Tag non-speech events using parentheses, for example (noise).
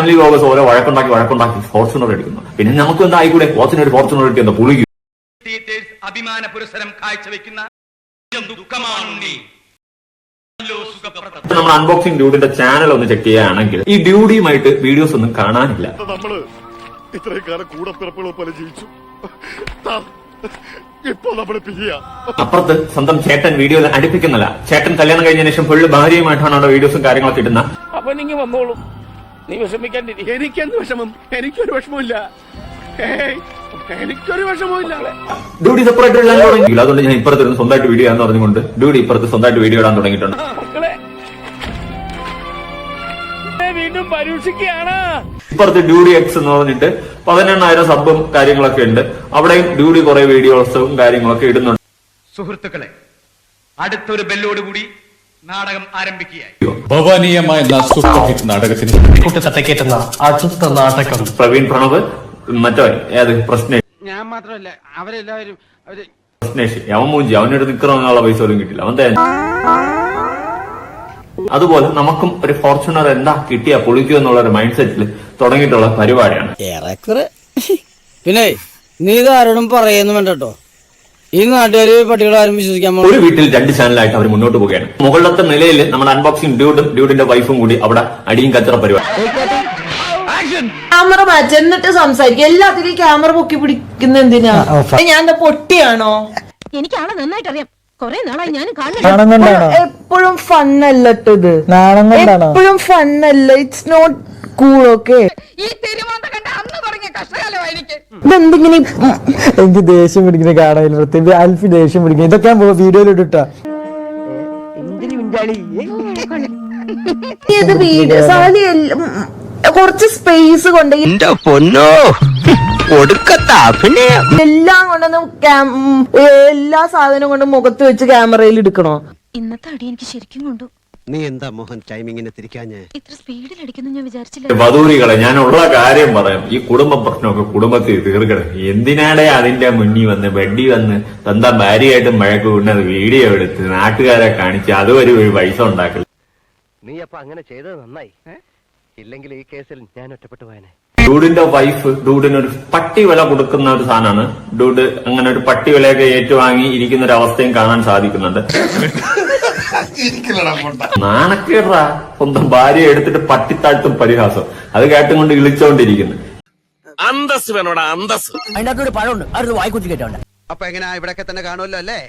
Family vloggers ഓരോ വഴക്കുണ്ടാക്കി വഴക്കുണ്ടാക്കി Fortuner എടുക്കുന്നു. പിന്നെ നമുക്ക് എന്താ ആയിക്കൂടെ? ഒരു ഫോർച്യൂണർ എടുക്കുന്ന എന്താ പുളിക്കും അഭിമാന പുരസ്സരം കാഴ്ചവെക്കുന്ന ദുഃഖമാണുണ്ണി നമ്മൾ അൺബോക്സിംഗ് ഡ്യൂഡിന്റെ ചാനൽ ഒന്ന് ചെക്ക് ചെയ്യുകയാണെങ്കിൽ ഈ ഡ്യൂഡിയുമായിട്ട് വീഡിയോസ് ഒന്നും കാണാനില്ല. നമ്മൾ ഇത്രയും കാലം കൂടെ കൂടപ്പിറപ്പുകളെ പോലെ ജീവിച്ചു. ഇപ്പൊ അപ്പുറത്ത് സ്വന്തം ചേട്ടൻ വീഡിയോ അടുപ്പിക്കുന്നില്ല. ചേട്ടൻ കല്യാണം കഴിഞ്ഞതിന് ശേഷം ഫുള്ള് ഭാര്യയുമായിട്ടാണ് അവിടെ വീഡിയോസും കാര്യങ്ങളൊക്കെ ഇടുന്ന. അപ്പൊ നിങ്ങൾ വന്നോളൂ. നീ വിഷമിക്കാണ്ടിരി. എനിക്കെന്ത് വിഷമം? എനിക്കൊരു വിഷമമില്ല എനിക്കൊരു വിഷമമില്ല ഡ്യൂഡി സെപ്പറേറ്റ് ഇടാൻ തുടങ്ങി. അതുകൊണ്ട് ഞാൻ ഇപ്പുറത്ത് ഇരുന്ന് സ്വന്തമായിട്ട് വീഡിയോ ഇടാൻ പറഞ്ഞുകൊണ്ട് ഡ്യൂഡി ഇപ്പുറത്ത് സ്വന്തമായിട്ട് വീഡിയോ ഇടാൻ തുടങ്ങിയിട്ടുണ്ട്. മക്കളെ. വീണ്ടും പരീക്ഷിക്കുകയാണ്. ഇപ്പുറത്ത് ഡ്യൂഡി എക്സ് എന്ന് പറഞ്ഞിട്ട് പതിനെണ്ണായിരം സബും കാര്യങ്ങളൊക്കെ ഉണ്ട്. അവിടെയും ഡ്യൂഡി കുറെ വീഡിയോസും കാര്യങ്ങളൊക്കെ ഇടുന്നുണ്ട്. സുഹൃത്തുക്കളെ അടുത്തൊരു ബെല്ലോടുകൂടി നാടകം ആരംഭിക്കുകയായി. ഭവാനീയമായ എന്ന സൂപ്പർ ഹിറ്റ് നാടകത്തിന് കൂട്ടത്തട്ടക്കേറ്റുന്ന അടുത്ത നാടകം. പ്രവീൺ പ്രണവ് മറ്റോ ഏത് പ്രശ്നേഷ്. ഞാൻ മാത്രമല്ല അവരെല്ലാവരും അവർ പ്രശ്നേഷ് അവൻ മൂഞ്ചി അവനോട് നിക്കണമെന്നുള്ള പൈസ പോലും കിട്ടില്ല. അവൻ തേഞ്ഞു അതുപോലെ നമുക്കും ഒരു ഫോർച്യൂണർ എന്താ കിട്ടിയ പൊളിക്കൂ എന്നുള്ള ഒരു മൈൻഡ് സെറ്റിൽ തുടങ്ങിയിട്ടുള്ള പരിപാടിയാണ്. പിന്നെ നീ കാരണം ആരോടും പറയുന്നു വേണ്ട ഈ നാട്ടുകാര് പട്ടികളെ ആരും വിശ്വസിക്കാൻ ഒരു വീട്ടിൽ രണ്ട് ചാനലായിട്ട് അവർ മുന്നോട്ട് പോവുകയാണ്. മുകളിലത്തെ നിലയിൽ നമ്മുടെ അൺബോക്സിംഗ് ഡ്യൂഡും ഡ്യൂഡിന്റെ വൈഫും കൂടി അവിടെ അടിയും കച്ചറ പരിപാടി. ക്യാമറ ചെന്നിട്ട് എന്നിട്ട് സംസാരിക്കും എല്ലാത്തിനും ക്യാമറ പൊക്കി പിടിക്കുന്ന എന്തിനാ? ഞാൻ എന്താ പൊട്ടിയാണോ? എനിക്കാണോ നന്നായിട്ട് അറിയാം കൊറേ നാളായി ഞാൻ കാണുന്നില്ല. എപ്പോഴും ഫണ്ണല്ല ഇത്. എപ്പോഴും ഫണ്ണല്ല. ഇറ്റ്സ് നോട്ട് കൂൾ ഓക്കെ ഈ തിരുമാന്ത ഇതെന്തിങ്ങനെ എനിക്ക് ദേഷ്യം പിടിക്കുന്ന കാണാൻ പ്രത്യേകിച്ച് അൽഫി ദേഷ്യം പിടിക്കുന്ന ഇതൊക്കെ ഞാൻ വീഡിയോയിൽ ഇട്ടാ ഇത് വീട് സാലി എല്ലാം- കുറച്ച് സ്പേസ് കൊണ്ട് പൊന്നോ എല്ലാം കൊണ്ടൊന്നും എല്ലാ സാധനവും കൊണ്ട് മുഖത്ത് വെച്ച് ക്യാമറയിൽ എടുക്കണോ? ഇന്നത്തെ അടി എനിക്ക് ശരിക്കും കൊണ്ടു. നീ എന്താ മോഹൻ ടൈമിങ്ങിനെ തിരിക്കാഞ്ഞ്? ഇത്ര സ്പീഡിൽ അടിക്കുന്നു ഞാൻ വിചാരിച്ചില്ല. വധൂരികളെ ഞാൻ ഉള്ള കാര്യം പറയാം. ഈ കുടുംബ പ്രശ്നമൊക്കെ കുടുംബത്തിൽ തീർക്കണം. എന്തിനാടെ അതിന്റെ മുന്നിൽ വന്ന് ബെഡി വന്ന് സ്വന്തം ഭാര്യയായിട്ട് മഴക്ക് വീണത് വീഡിയോ എടുത്ത് നാട്ടുകാരെ കാണിച്ച് അതുവരെ ഒരു പൈസ ഉണ്ടാക്കൽ നീ അപ്പൊ അങ്ങനെ ചെയ്തത് നന്നായി. ഇല്ലെങ്കിൽ ഈ കേസിൽ ഞാൻ ഒറ്റപ്പെട്ടു പോയനെ. ഡൂഡിന്റെ വൈഫ് ഡൂഡിന് ഒരു പട്ടി വില കൊടുക്കുന്ന ഒരു സാധനമാണ്. ഡൂഡ് അങ്ങനെ ഒരു പട്ടി വിലയൊക്കെ ഏറ്റുവാങ്ങി ഇരിക്കുന്ന ഒരു അവസ്ഥയും കാണാൻ സാധിക്കുന്നുണ്ട്. (laughs) നാണക്കേടാ. സ്വന്തം ഭാര്യ എടുത്തിട്ട് പട്ടിത്താഴ്ത്തും പരിഹാസം. അത് കേട്ടുകൊണ്ട് ഇളിച്ചോണ്ടിരിക്കുന്നു അന്തസ് വേണോടാ അന്തസ് അതിന്റെ അകത്തൊരു പഴമുണ്ട്. അത് വായിക്കുറ്റി കേട്ടോണ്ട് അപ്പൊ എങ്ങനെയാ ഇവിടെ തന്നെ കാണുമല്ലോ അല്ലേ?